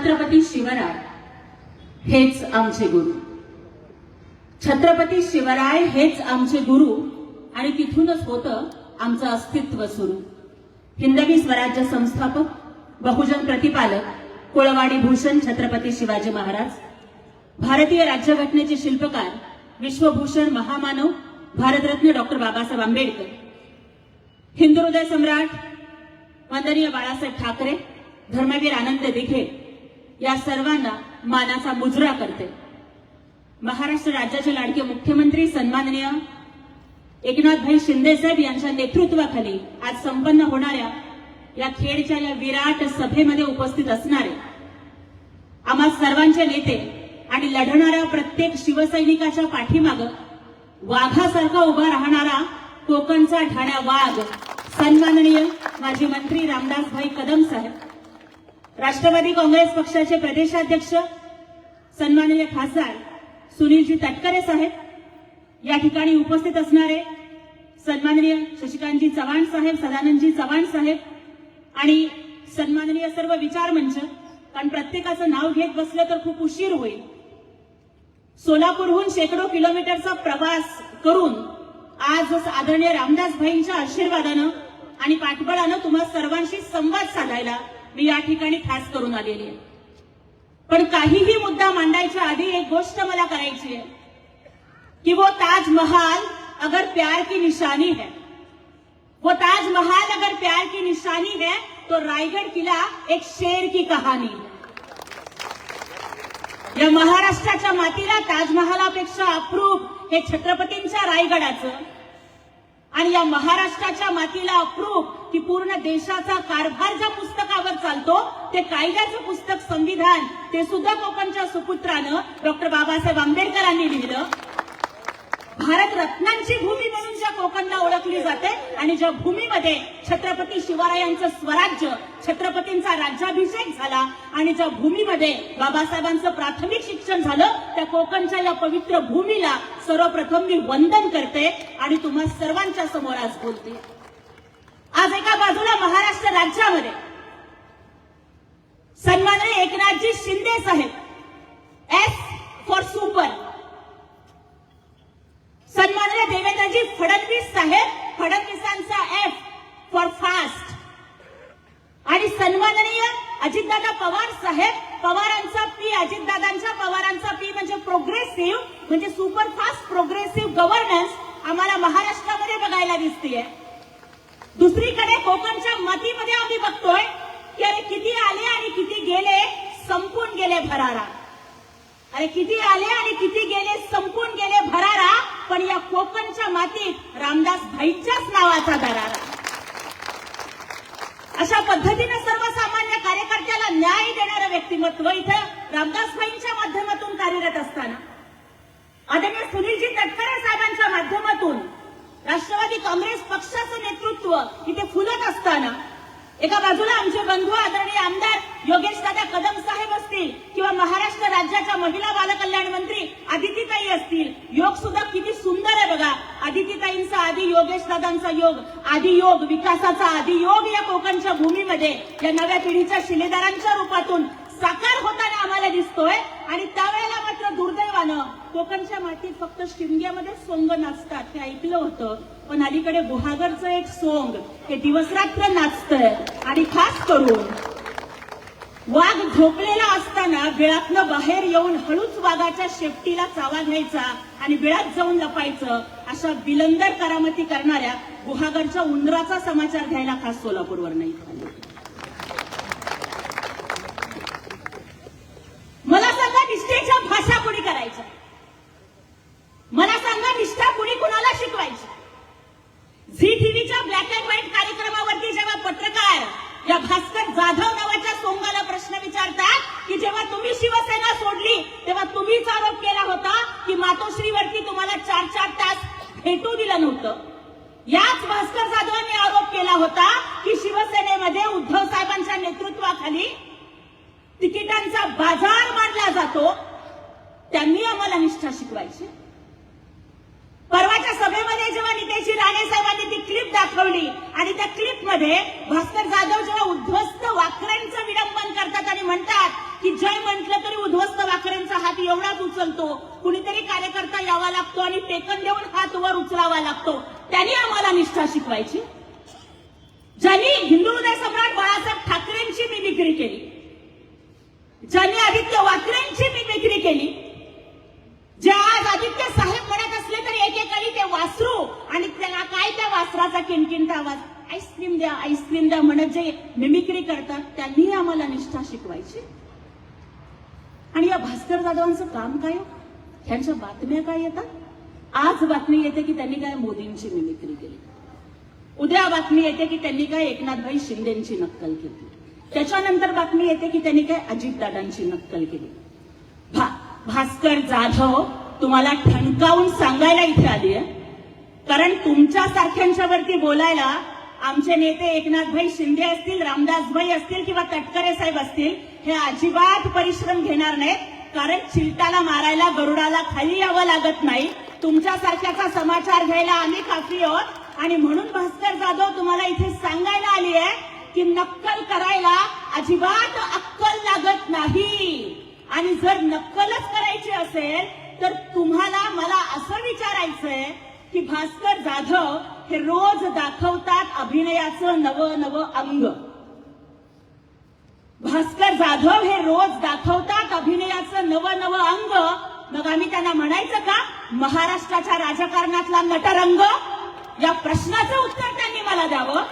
छत्रपती शिवराय हेच आमचे गुरु. छत्रपती शिवराय हेच आमचे गुरु आणि तिथूनच होतं आमचं अस्तित्व सुरू. हिंदवी स्वराज्य संस्थापक बहुजन प्रतिपालक कुळवाडी भूषण छत्रपती शिवाजी महाराज भारतीय राज्यघटनेचे शिल्पकार विश्वभूषण महामानव भारतरत्न डॉक्टर बाबासाहेब आंबेडकर हिंदू हृदय सम्राट वंदनीय बाळासाहेब ठाकरे धर्मवीर आनंद दिघे या सर्वांना मानाचा मुजरा करते. महाराष्ट्र राज्याचे लाडके मुख्यमंत्री सन्माननीय एकनाथभाई शिंदेसाहेब यांच्या नेतृत्वाखाली आज संपन्न होणाऱ्या या खेडच्या या विराट सभेमध्ये उपस्थित असणारे आम्हा सर्वांचे नेते आणि लढणाऱ्या प्रत्येक शिवसैनिकाच्या पाठीमाग वाघासारखा उभा राहणारा कोकणचा ठाण्या वाघ सन्माननीय माजी मंत्री रामदासभाई कदम साहेब. राष्ट्रवादी काँग्रेस पक्षाचे प्रदेशाध्यक्ष सन्माननीय खासदार सुनीलजी तटकरे साहेब या ठिकाणी उपस्थित असणारे सन्माननीय शशिकांतजी चव्हाण साहेब सदानंदजी चव्हाण साहेब आणि सन्माननीय सर्व विचार मंच कारण प्रत्येकाचं नाव घेत बसलं तर खूप उशीर होईल. सोलापूरहून शेकडो किलोमीटरचा प्रवास करून आज आदरणीय रामदास भाईंच्या आशीर्वादानं आणि पाठबळानं तुम्हा सर्वांशी संवाद साधायला मी या ठिकाणी खास करून आलेली आहे. पण काहीही मुद्दा मांडायच्या आधी एक गोष्ट मला करायची आहे. कि वो ताजमहल अगर प्यार की निशानी है. वो ताजमहल अगर प्यार की निशानी है तो रायगड किला एक शेर की कहानी है. या महाराष्ट्राच्या मातीला ताजमहालापेक्षा अप्रूप हे छत्रपतींच्या रायगडाचं आणि या महाराष्ट्राच्या मातीला अप्रूप की पूर्ण देशाचा कारभार ज्या पुस्तकावर चालतो ते कायद्याचं पुस्तक संविधान ते सुद्धा कोकणच्या सुपुत्रानं डॉक्टर बाबासाहेब आंबेडकरांनी लिहिलं. भारत रत्नांची भूमी म्हणून ज्या कोकणला ओळखली जाते आणि ज्या भूमीमध्ये छत्रपती शिवरायांचं स्वराज्य छत्रपतींचा राज्याभिषेक झाला आणि ज्या भूमीमध्ये बाबासाहेबांचं प्राथमिक शिक्षण झालं त्या कोकणच्या या पवित्र भूमीला सर्वप्रथम मी वंदन करते आणि तुम्हा सर्वांच्या समोर आज बोलते. आज एका बाजूला महाराष्ट्र राज्यामध्ये सन्माननीय एकनाथजी शिंदे साहेब एस फॉर सुपर सन्माननीय देवेंद्रजी फडणवीस साहेब फडणवीसांचा एफ फॉर फास्ट आणि सन्माननीय अजितदादा पवार साहेब पवारांचा पी अजितदादांच्या पवारांचा पी म्हणजे प्रोग्रेसिव्ह म्हणजे सुपर फास्ट प्रोग्रेसिव्ह गव्हर्नन्स आम्हाला महाराष्ट्रामध्ये बघायला दिसतीये. दुसरीकडे कोकणच्या मातीमध्ये आम्ही बघतोय की अरे किती आले आणि किती गेले संपून गेले भरारा. अरे किती आले आणि किती गेले संपून गेले भरारा पण या कोकणच्या मातीत रामदास भाईच्याच नावाचा दरारा. अशा पद्धतीने सर्वसामान्य कार्यकर्त्याला न्याय देणारं व्यक्तिमत्व इथं रामदास भाईंच्या माध्यमातून कार्यरत असताना. आदरणीय सुनीलजी तटकरे साहेबांच्या माध्यमातून राष्ट्रवादी काँग्रेस पक्षाचं नेतृत्व इथे फुलत असताना एका बाजूला आमचे बंधू आदरणीय आमदार योगेश दादा कदम साहेब असतील किंवा महाराष्ट्र राज्याच्या महिला बालकल्याण मंत्री आदितीताई असतील योग सुद्धा किती सुंदर आहे बघा. आदितीताईंचा आधी योगेश दादांचा योग आधी योग विकासाचा आधी योग या कोकणच्या भूमीमध्ये या नव्या पिढीच्या शिलेदारांच्या रूपातून साकार होताना आम्हाला दिसतोय. आणि त्यावेळेला मात्र दुर्दैवानं कोकणच्या मातीत फक्त शिमग्यामध्ये सोंग नाचतात हे ऐकलं होतं. पण अलीकडे गुहागरचं एक सोंग हे दिवसरात्र नाचतंय. आणि खास करून वाघ झोपलेला असताना बिळातनं बाहेर येऊन हळूच वाघाच्या शेपटीला चावा घ्यायचा आणि बिळात जाऊन लपायचं अशा बिलंदर करामती करणाऱ्या गुहागरच्या उंदराचा समाचार घ्यायला खास सोलापूरवर नाही मला सांगा निष्ठेच्या भाषा कुणी करायच्या? मला सांगा निष्ठा कुणी कुणाला शिकवायची? झी टीव्हीच्या ब्लॅक अँड व्हाईट कार्यक्रमावरती जेव्हा पत्रकार या भास्कर जाधव नावाच्या सोंगाला प्रश्न विचारतात की जेव्हा तुम्ही शिवसेना सोडली तेव्हा तुम्हीच आरोप केला होता की मातोश्रीवरती तुम्हाला चार चार तास भेटू दिलं नव्हतं. याच भास्कर जाधवांनी आरोप केला होता की शिवसेनेमध्ये उद्धव साहेबांच्या नेतृत्वाखाली तिकिटांचा बाजार मांडला जातो त्यांनी आम्हाला निष्ठा शिकवायची. परवाच्या सभेमध्ये जेव्हा नितेशी राणे साहेबांनी ती क्लिप दाखवली आणि त्या क्लिपमध्ये भास्कर जाधव जेव्हा उद्ध्वस्त वाकऱ्यांचं विडंबन करतात आणि म्हणतात की जय म्हटलं तरी उद्ध्वस्त वाकऱ्यांचा हात एवढाच उचलतो. कुणीतरी कार्यकर्ता यावा लागतो आणि टेकन देऊन हात वर उचलावा लागतो. त्यांनी आम्हाला निष्ठा शिकवायची. ज्यांनी हिंदू हृदय सम्राट बाळासाहेब ठाकरेंची मिमिक्री केली. ज्यांनी आदित्य वाकरेंची मिमिक्री केली. जे आज आदित्य साहेब म्हणत असले तरी एकेकाळी ते वासरू आणि त्याला काय त्या वासराचा किणकिणता आवाज आईस्क्रीम द्या आईस्क्रीम द्या म्हणत जे मिमिक्री करतात त्यांनी आम्हाला निष्ठा शिकवायची. आणि या भास्कर जाधवांचं काम काय हो? त्यांच्या बातम्या काय येतात? आज बातमी येते की त्यांनी काय मोदींची मिमिक्री केली. उद्या बातमी येते की त्यांनी काय एकनाथभाई शिंदेची नक्कल केली. त्याच्यानंतर बातमी येते की त्यांनी काय अजितदादांची नक्कल केली. भा भास्कर जाधव तुम्हाला ठणकावून सांगायला इथे आली आहे कारण तुमच्या सारख्यांच्या वरती बोलायला आमचे नेते एकनाथभाई शिंदे असतील रामदासभाई असतील किंवा तटकरे साहेब असतील हे अजिबात परिश्रम घेणार नाहीत. कारण चिलटाला मारायला गरुडाला खाली यावं लागत नाही. तुमच्या सारख्याचा समाचार घ्यायला आम्ही काफी आहोत. आणि म्हणून भास्कर जाधव तुम्हाला इथे सांगायला आली आहे की नक्कल करायला अजिबात अक्कल लागत नाही. आणि जर नक्कलच करायची असेल तर तुम्हाला मला असं विचारायचंय की भास्कर जाधव हे रोज दाखवतात अभिनयाचं नवं नवं अंग. भास्कर जाधव हे रोज दाखवतात अभिनयाचं नवं नवं अंग. मग आम्ही त्यांना म्हणायचं का महाराष्ट्राच्या राजकारणातला नटरंग? या प्रश्नाचं उत्तर त्यांनी मला द्यावं.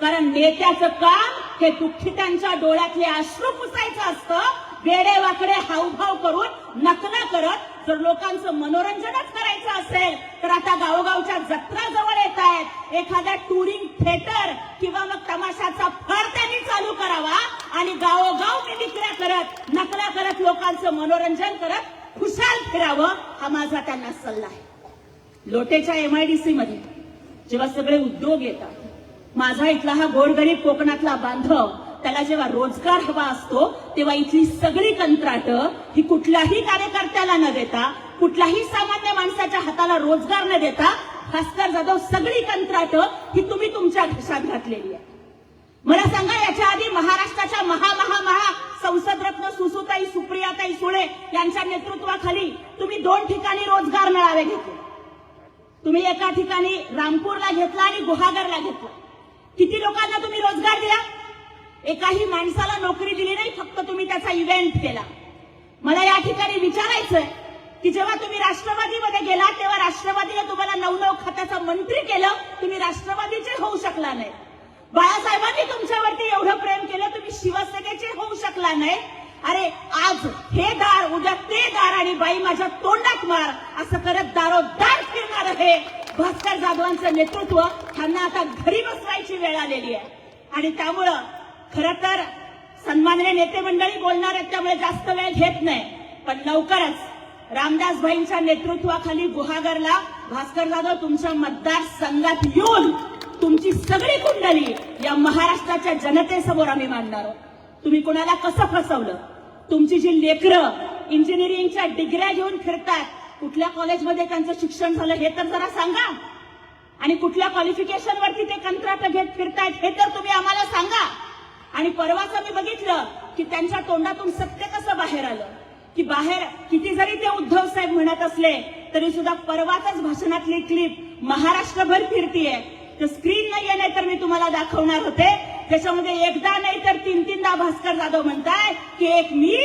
कारण नेत्याचं काम हे दुःखितांच्या डोळ्यातले अश्रू पुसायचं असतं. वेडे वाकडे हावभाव करून नकला करत जर लोकांचं मनोरंजनच करायचं असेल तर आता गावोगावच्या जत्रा जवळ येत आहेत. एखाद्या टुरिंग थिएटर किंवा मग तमाशाचा फर त्यांनी चालू करावा आणि गावोगाव मिमिक्र्या करत नकला करत लोकांचं मनोरंजन करत खुशाल फिरावं हा माझा त्यांना सल्ला आहे. लोटेच्या एमआयडीसी मध्ये जेव्हा सगळे उद्योग येतात माझा इथला हा गोरगरीब कोकणातला बांधव त्याला जेव्हा रोजगार हवा असतो तेव्हा इथली सगळी कंत्राट ही कुठल्याही कार्यकर्त्याला न देता कुठल्याही सामान्य माणसाच्या हाताला रोजगार न देता भास्कर जाधव सगळी कंत्राट ही तुम्ही तुमच्या घशात घातलेली आहे मला सांगा याच्या आधी महाराष्ट्राच्या महा महा महा संसद रत्न सुसुताई सुप्रियाताई सुळे यांच्या नेतृत्वाखाली तुम्ही दोन ठिकाणी रोजगार मेळावे घेतले. तुम्ही एका ठिकाणी रामपूरला घेतला आणि गुहागरला घेतला. किती लोकांना तुम्ही रोजगार दिला? एकाही माणसाला नोकरी दिली नाही फक्त तुम्ही त्याचा इव्हेंट केला. मला या ठिकाणी विचारायचंय की जेव्हा तुम्ही राष्ट्रवादीमध्ये गेला तेव्हा राष्ट्रवादीने तुम्हाला नऊ नऊ खात्याचा मंत्री केलं तुम्ही राष्ट्रवादीचे होऊ शकला नाही. बाळासाहेबांनी तुमच्यावरती एवढं प्रेम केलं तुम्ही शिवसेनेचे होऊ शकला नाही. अरे आज हे दार उद्या ते दार आणि बाई माझ्या तोंडात मार असं करत दारोदार फिरणार हे भास्कर जाधवांचं नेतृत्व त्यांना आता घरी बसवायची वेळ आलेली आहे. आणि त्यामुळं खर तर सन्माननीय नेते मंडळी बोलणार आहेत त्यामुळे जास्त वेळ घेत नाही. पण लवकरच रामदास भाईंच्या नेतृत्वाखाली गुहागरला भास्कर जाधव तुमच्या मतदारसंघात येऊन तुमची सगळी कुंडली या महाराष्ट्राच्या जनतेसमोर आम्ही मांडणार आहोत. तुम्ही कोणाला कसं फसवलं? तुमची जी लेकरं इंजिनिअरिंगच्या डिग्र्या घेऊन फिरतात कुठल्या कॉलेजमध्ये त्यांचं शिक्षण झालं हे तर जरा सांगा. आणि कुठल्या क्वालिफिकेशन वरती ते कंत्राट घेत फिरतायत हे तर तुम्ही आम्हाला सांगा. आणि परवाच आम्ही बघितलं की त्यांच्या तोंडातून सत्य कसं बाहेर आलं? की बाहेर किती जरी ते उद्धव साहेब म्हणत असले तरी सुद्धा परवाचाच भाषणातली क्लिप महाराष्ट्रभर फिरतीये. तर स्क्रीन नाहीये नाही तर मी तुम्हाला दाखवणार होते. त्याच्यामध्ये एकदा नाही तर तीन तीनदा भास्कर जाधव म्हणताय की एक मी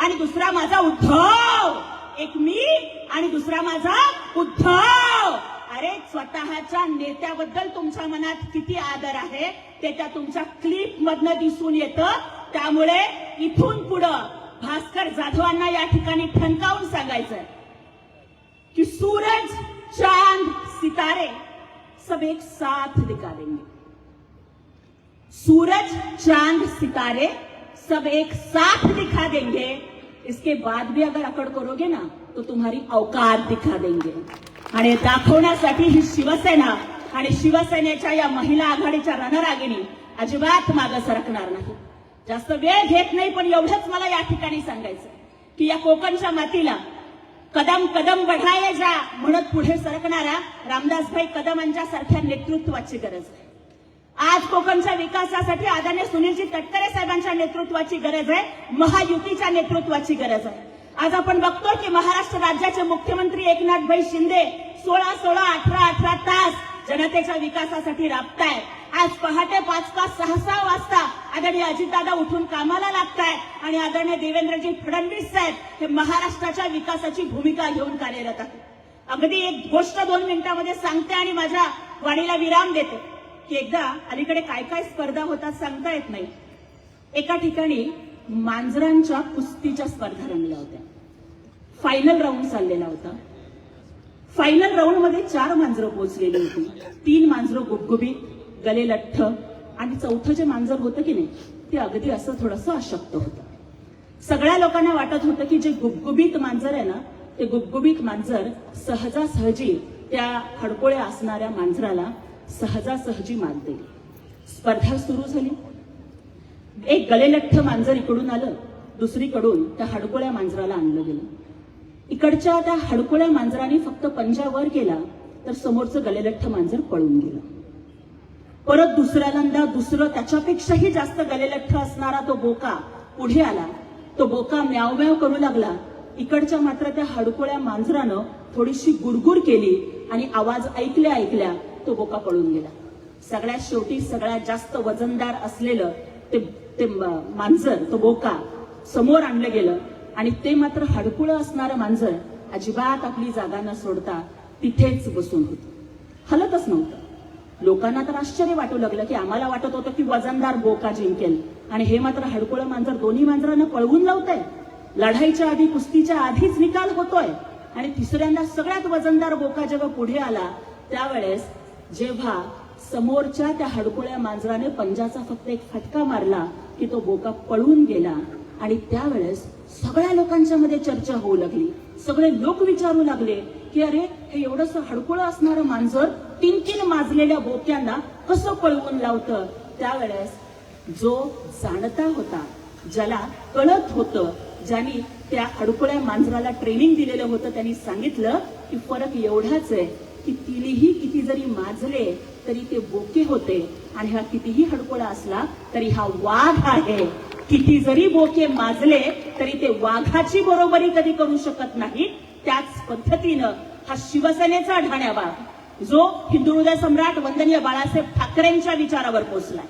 आणि दुसरा माझा उद्धव. एक मी आणि दुसरा माझा उद्धव. अरे स्वतःच्या नेत्याबद्दल तुमच्या मनात किती आदर आहे ते त्या तुमच्या क्लिप मधनं दिसून येतं. त्यामुळे इथून पुढं भास्कर जाधवांना या ठिकाणी ठणकावून सांगायचंय की सूरज चांद सितारे सब एक साथ दिखा देंगे सूरज चांद सितारे सब एक साथ दिखा देंगे. इसके बाद भी अगर अकड़ करोगे ना तो तुम्हारी औकात दिखा देंगे. आणि दाखवण्यासाठी ही शिवसेना आणि शिवसेनेच्या या महिला आघाडीच्या रणरागिणी अजिबात मागे सरकणार नाही. जास्त वेळ घेत नाही पण एवढंच मला या ठिकाणी सांगायचं की या कोकणच्या मातीला कदम कदम बढाये जा म्हणत पुढे सरकणाऱ्या रामदासभाई कदमांच्या सारख्या नेतृत्वाची गरज आहे. आज कोकणच्या विकासासाठी आदरणीय सुनीलजी तटकरे साहेबांच्या नेतृत्वाची गरज आहे महायुतीच्या नेतृत्वाची गरज आहे. आज आपण बघतो की महाराष्ट्र राज्याचे मुख्यमंत्री एकनाथ भाई शिंदे सोळा सोळा अठरा अठरा तास जनतेच्या विकासासाठी राबतायत आज पहाटे पाच पाच सहा सहा वाजता आदरणीय अजितदादा उठून कामाला लागतायत आणि आदरणीय देवेंद्रजी फडणवीस साहेब हे महाराष्ट्राच्या विकासाची भूमिका घेऊन कार्यरत आहेत. अगदी एक गोष्ट दोन मिनिटांमध्ये सांगते आणि माझ्या वाणीला विराम देते. की एकदा अलीकडे काय काय स्पर्धा होतात सांगता येत नाही. एका ठिकाणी मांजरांच्या कुस्तीच्या स्पर्धा रंगल्या होत्या. फायनल राऊंड चाललेला होता. फायनल राऊंडमध्ये चार मांजरं पोहोचलेली होती. तीन मांजरं गुबगुबीत गले लठ्ठ आणि चौथं जे मांजर होतं की नाही ते अगदी असं थोडंसं अशक्त होतं. सगळ्या लोकांना वाटत होतं की जे गुबगुबीत मांजर आहे ना ते गुबगुबीत मांजर सहजासहजी त्या हडकोळ्या असणाऱ्या मांजराला सहजासहजी मात देईल. स्पर्धा सुरू झाली. एक गलेलठ्ठ मांजर इकडून आलं दुसरीकडून त्या हडकोळ्या मांजराला आणलं गेलं. इकडच्या त्या हडकुळ्या मांजराने फक्त पंजा वर केला तर समोरचं गलेलठ्ठ मांजर पळून गेलं. परत दुसऱ्यालांदा दुसरं त्याच्यापेक्षाही जास्त गलेलठ्ठ असणारा तो बोका पुढे आला. तो बोका म्याव म्याव करू लागला. इकडच्या मात्र त्या हडकुळ्या मांजरानं थोडीशी गुडगुड केली आणि आवाज ऐकल्या ऐकल्या तो बोका पळून गेला. सगळ्यात शेवटी सगळ्यात जास्त वजनदार असलेलं ते ते मांजर तो बोका समोर आणलं गेलं. आणि ते मात्र हडकुळं असणारं मांजर अजिबात आपली जागा न सोडता तिथेच बसून होत. हलतच नव्हतं. लोकांना तर आश्चर्य वाटू लागलं की आम्हाला वाटत होतं की वजनदार बोका जिंकेल. आणि हे मात्र हडकुळं मांजर दोन्ही मांजरांना पळवून लावतंय. लढाईच्या आधी कुस्तीच्या आधीच निकाल होतोय. आणि तिसऱ्यांदा सगळ्यात वजनदार बोका जेव्हा पुढे आला त्यावेळेस जेव्हा समोरच्या त्या हडकुळ्या मांजराने पंजाचा फक्त एक फटका मारला की तो बोका पळून गेला आणि त्यावेळेस सगळ्या लोकांच्या मध्ये चर्चा होऊ लागली. सगळे लोक विचारू लागले की अरे हे एवढंस हडकुळं असणारं मांजर तीन तीन माजलेल्या बोक्यांना कसं पळवून लावतं? त्यावेळेस जो जाणता होता ज्याला कळत होतं ज्यांनी त्या अडकुळ्या मांजराला ट्रेनिंग दिलेलं होतं त्यांनी सांगितलं की फरक एवढाच आहे की तिनेही किती जरी माजले तरी ते बोके होते आणि हा कितीही हडकोळा असला तरी हा वाघ आहे. किती जरी बोके माजले तरी ते वाघाची बरोबरी कधी करू शकत नाही. त्याच पद्धतीनं हा शिवसेनेचा ढाण्यावा जो हिंदू हृदय सम्राट वंदनीय बाळासाहेब ठाकरेंच्या विचारावर पोचलाय.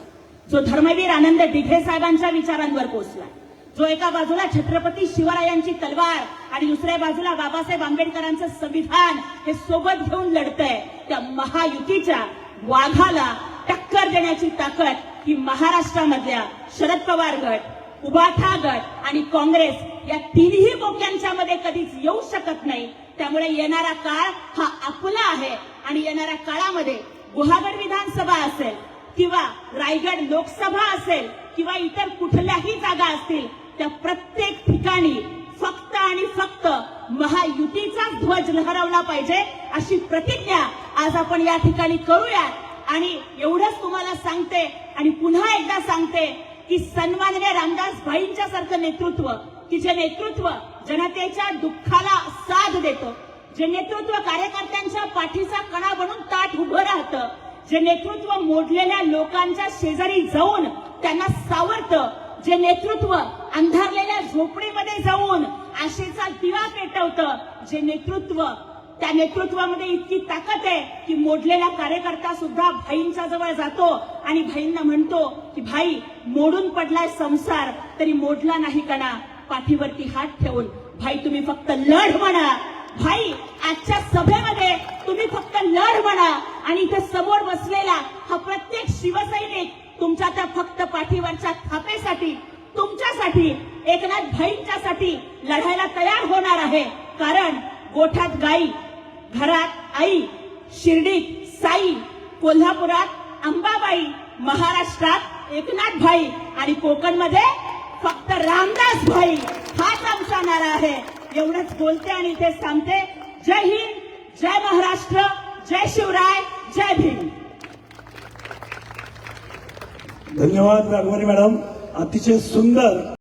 जो धर्मवीर आनंद दिघे साहेबांच्या विचारांवर पोचलाय. जो एका बाजूला छत्रपती शिवरायांची तलवार आणि दुसऱ्या बाजूला बाबासाहेब आंबेडकरांचं संविधान हे सोबत घेऊन लढतंय त्या महायुतीच्या वाघाला टक्कर देण्याची ताकद ही महाराष्ट्रामधल्या शरद पवार गट उभाथा गट आणि काँग्रेस या तिन्ही बोक्यांच्या मध्ये कधीच येऊ शकत नाही. त्यामुळे येणारा काळ हा आपला आहे आणि येणाऱ्या काळामध्ये गुहागर विधानसभा असेल किंवा रायगड लोकसभा असेल किंवा इतर कुठल्याही जागा असतील त्या प्रत्येक ठिकाणी फक्त आणि फक्त महायुतीचा ध्वज लहरवला पाहिजे अशी प्रतिज्ञा आज आपण या ठिकाणी करूयात आणि एवढंच तुम्हाला सांगते आणि पुन्हा एकदा सांगते की सन्माननीय रामदास भाईंच्या सारखं नेतृत्व की जे नेतृत्व जनतेच्या दुःखाला साथ देतं जे नेतृत्व कार्यकर्त्यांच्या पाठीचा कणा बनून ताट उभं राहतं जे नेतृत्व मोडलेल्या लोकांच्या शेजारी जाऊन त्यांना सावरतं जे नेतृत्व अंधारलेल्या झोपडीमध्ये जाऊन आशेचा दिवा पेटवतं जे नेतृत्व त्या नेतृत्वामध्ये इतकी ताकद आहे की मोडलेला कार्यकर्ता सुद्धा भाईंच्या जवळ जातो आणि भाईंना म्हणतो की भाई मोडून पडलाय संसार तरी मोडला नाही कणा. पाठीवरती हात ठेवून. भाई तुम्ही फक्त लढ म्हणा. भाई आजच्या सभेमध्ये तुम्ही फक्त लढ म्हणा. आणि इथे समोर बसलेला हा प्रत्येक शिवसैनिक तुमच्या त्या फक्त पाठीवरच्या थापेसाठी तुमच्यासाठी एकनाथ भाईंच्यासाठी लढायला तयार होणार आहे. कारण गोठ्यात गाई घरात आई शिर्डीत साई कोल्हापुरात अंबाबाई महाराष्ट्रात एकनाथ भाई आणि कोकणमध्ये फक्त रामदास भाई हाच आमचा नारा आहे. एवढंच बोलते आणि इथे सांगते जय हिंद जय महाराष्ट्र जय शिवराय जय भीम. धन्यवाद राघवानी मॅडम. अतिशय सुंदर